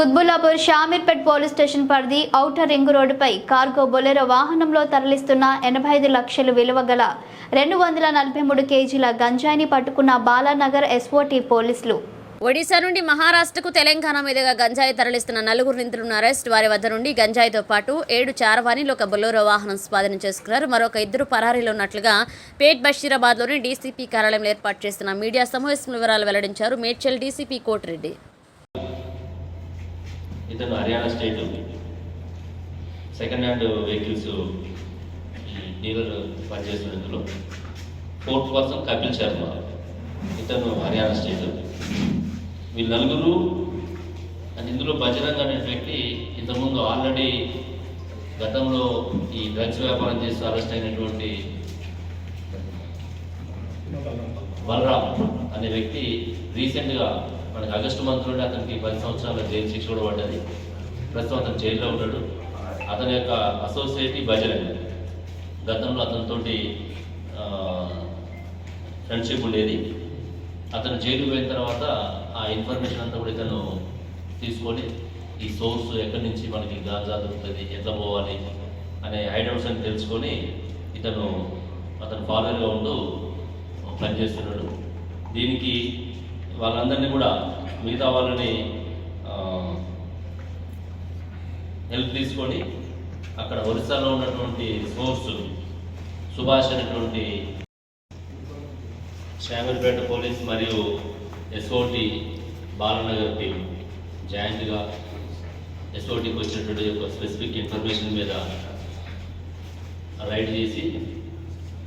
Quthbullapur Shamirpet police station పరిధి outer ring రోడ్డుపై cargo Bolero వాహనంలో తరలిస్తున్న ఎనభై ఐదు లక్షలు విలువ గల రెండు వందల నలభై మూడు కేజీల గంజాయిని పట్టుకున్న బాలానగర్ ఎస్ఓటీ పోలీసులు. ఒడిశా నుండి మహారాష్ట్రకు తెలంగాణ మీదుగా గంజాయి తరలిస్తున్న నలుగురు నిందితులను అరెస్ట్ వారి వద్ద నుండి గంజాయితో పాటు ఏడు చారవాణిలు ఒక బొలోరో వాహనం స్వాధీనం చేసుకున్నారు. మరొక ఇద్దరు పరారీలో ఉన్నట్లుగా పేట్ బషీరాబాద్లోని డీసీపీ కార్యాలయంలో ఏర్పాటు చేస్తున్న మీడియా సమావేశం వివరాలు వెల్లడించారు. మేడ్చల్ డీసీపీ కోటిరెడ్డి. ఇతను Haryana state second hand vehicles ఈ డీలర్ పనిచేస్తున్న ఇందులో ఫోర్త్ పర్సన్ కపిల్ శర్మ ఇతను హర్యానా స్టేట్ వీళ్ళు నలుగురు అండ్ ఇందులో బజరంగ్ అనే వ్యక్తి ఇంతకుముందు ఆల్రెడీ గతంలో ఈ డ్రగ్స్ వ్యాపారం చేస్తూ అరెస్ట్ అయినటువంటి బలరామ్ అనే వ్యక్తి రీసెంట్గా మనకి ఆగస్టు మంత్ నుండి అతనికి పది సంవత్సరాల జైలు శిక్ష కూడా పడ్డది. ప్రస్తుతం అతను జైల్లో ఉన్నాడు. అతని యొక్క అసోసియేట్ బజరంగ్ గతంలో అతనితోటి ఫ్రెండ్షిప్ ఉండేది. అతను జైలు పోయిన తర్వాత ఆ ఇన్ఫర్మేషన్ అంతా కూడా ఇతను తీసుకొని ఈ సోర్స్ ఎక్కడి నుంచి మనకి గాంజా దొరుకుతుంది ఎట్లా పోవాలి అనే ఐటమ్స్ అని తెలుసుకొని ఇతను అతను ఫాలోయర్గా ఉంటూ పనిచేస్తున్నాడు. దీనికి వాళ్ళందరినీ కూడా మిగతా వాళ్ళని హెల్ప్ తీసుకొని అక్కడ ఒరిస్సాలో ఉన్నటువంటి సోర్స్ సుభాష్ అనేటువంటి శామీర్పేట పోలీస్ మరియు ఎస్ఓటి బాలనగర్ టీం జాయింట్గా ఎస్ఓటీకి వచ్చినటువంటి ఒక స్పెసిఫిక్ ఇన్ఫర్మేషన్ మీద రైడ్ చేసి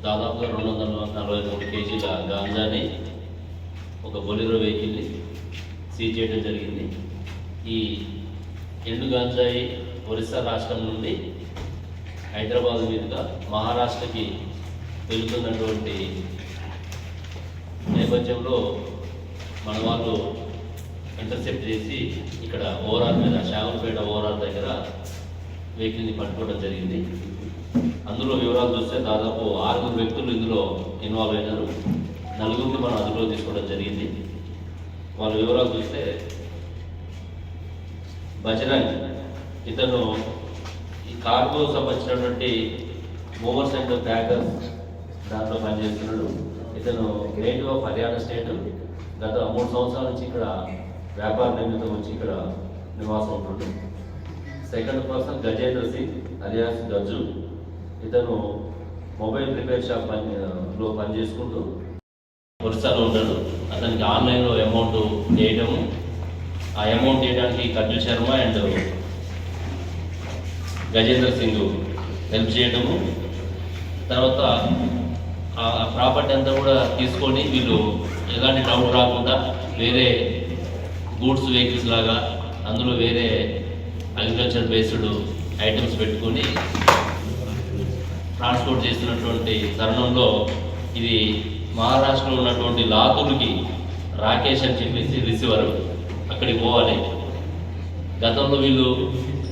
దాదాపుగా రెండు వందల నలభై మూడు కేజీల గాంజాని ఒక బొలిరో వెహికల్ని సీజ్ చేయడం జరిగింది. ఈ ఎండు గాంజాయి ఒరిస్సా రాష్ట్రం నుండి హైదరాబాద్ మీదుగా మహారాష్ట్రకి వెళుతున్నటువంటి నేపథ్యంలో మన వాళ్ళు ఇంటర్సెప్ట్ చేసి ఇక్కడ ఓవరాల్ మీద శామలపేట ఓవరాల్ దగ్గర వెహికల్ని పట్టుకోవడం జరిగింది. అందులో వివరాలు చూస్తే దాదాపు ఆరుగురు వ్యక్తులు ఇందులో ఇన్వాల్వ్ అయినారు. నలుగురిని మనం అదుపులో తీసుకోవడం జరిగింది. వాళ్ళ వివరాలు చూస్తే బజరంగ్ ఇతను ఈ కార్గో సంబంధించినటువంటి మూవర్స్ అండ్ ప్యాకర్స్ దాంట్లో పనిచేస్తున్నాడు. ఇతను గ్రేట్ ఆఫ్ హర్యానా స్టేట్ గత మూడు సంవత్సరాల నుంచి ఇక్కడ వ్యాపార నిమిత్తం వచ్చి ఇక్కడ నివాసం ఉంటుండు. Second person Gajendra Singh alias Gajju. ఇతను మొబైల్ రిపేర్ షాప్ పని లో పనిచేసుకుంటూ ఒరిస్సాలో ఉన్నాడు అతనికి ఆన్లైన్లో అమౌంట్ వేయడము ఆ అమౌంట్ వేయడానికి కపిల్ శర్మ అండ్ గజేంద్ర సింగ్ హెల్ప్ చేయడము తర్వాత ఆ ప్రాపర్టీ అంతా కూడా తీసుకొని వీళ్ళు ఎలాంటి డౌట్ రాకుండా వేరే గూడ్స్ వెహికల్స్ లాగా అందులో వేరే అగ్రికల్చర్ బేస్డ్ ఐటమ్స్ పెట్టుకొని ట్రాన్స్పోర్ట్ చేస్తున్నటువంటి తరుణంలో ఇది మహారాష్ట్రలో ఉన్నటువంటి లాతూర్కి రాకేష్ అని చెప్పేసి రిసీవర్ అక్కడికి పోవాలి. గతంలో వీళ్ళు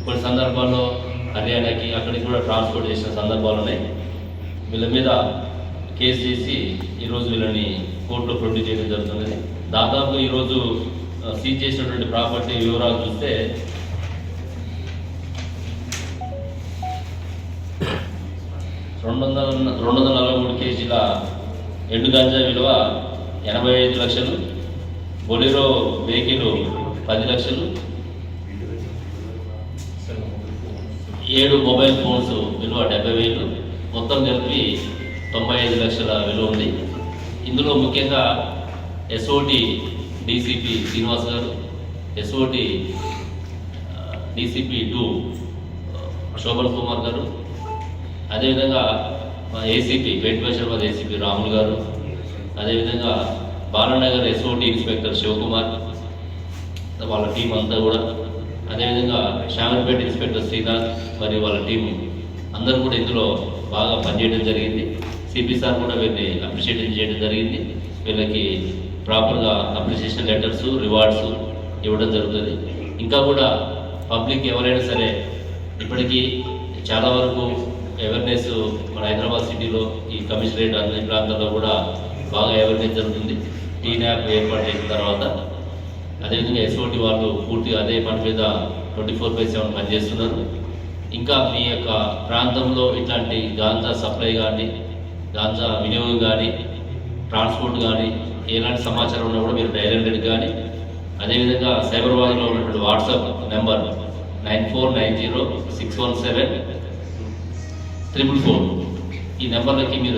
కొన్ని సందర్భాల్లో హర్యానాకి అక్కడికి కూడా ట్రాన్స్పోర్ట్ చేసిన సందర్భాలు ఉన్నాయి. వీళ్ళ మీద కేసు చేసి ఈరోజు వీళ్ళని కోర్టులో ప్రొడ్యూస్ చేయడం జరుగుతున్నది. దాదాపు ఈరోజు సీజ్ చేసినటువంటి ప్రాపర్టీ వివరాలు చూస్తే రెండు వందల రెండు వందల నలభై మూడు కేజీల ఎండు గంజా విలువ ఎనభై ఐదు లక్షలు. బొలిరో వెహికల్ పది లక్షలు. ఏడు మొబైల్ ఫోన్స్ విలువ డెబ్బై వేలు. మొత్తం కలిపి తొంభై ఐదు లక్షల విలువ ఉంది. ఇందులో ముఖ్యంగా SOT DCP Srinivas garu SOT DCP two Shobhan Kumar garu. అదేవిధంగా మా ఏసీపీ వెంకటేశ్వరబాద్ ఏసీపీ రాములు గారు. అదేవిధంగా బాలనగర్ ఎస్ఓటి ఇన్స్పెక్టర్ శివకుమార్ వాళ్ళ టీం అంతా కూడా. అదేవిధంగా శామర్పేట ఇన్స్పెక్టర్ శ్రీనాథ్ మరియు వాళ్ళ టీం అందరూ కూడా ఇందులో బాగా పనిచేయడం జరిగింది. సిపి సార్ కూడా వీళ్ళని అప్రిషియేట్ చేయడం జరిగింది. వీళ్ళకి ప్రాపర్గా అప్రిషియేషన్ లెటర్స్ రివార్డ్స్ ఇవ్వడం జరుగుతుంది. ఇంకా కూడా పబ్లిక్ ఎవరైనా సరే ఇప్పటికీ చాలా వరకు అవేర్నెస్ మన హైదరాబాద్ సిటీలో ఈ కమిషనరేట్ అన్ని ప్రాంతాల్లో కూడా బాగా అవేర్నెస్ జరుగుతుంది. టీ యాప్ ఏర్పాటు చేసిన తర్వాత. అదేవిధంగా ఎస్ఓటి వాళ్ళు పూర్తిగా అదే పని మీద ట్వంటీ ఫోర్ బై సెవెన్ పనిచేస్తున్నారు. ఇంకా మీ యొక్క ప్రాంతంలో ఇట్లాంటి గాంజా సప్లై కానీ గాంజా వినియోగం కానీ ట్రాన్స్పోర్ట్ కానీ ఎలాంటి సమాచారం ఉన్నా కూడా మీరు డైల్ హండ్రెడ్ కానీ అదేవిధంగా సైబరాబాద్లో ఉన్నటువంటి WhatsApp number nine four nine zero six one seven triple four ఈ నెంబర్లకి మీరు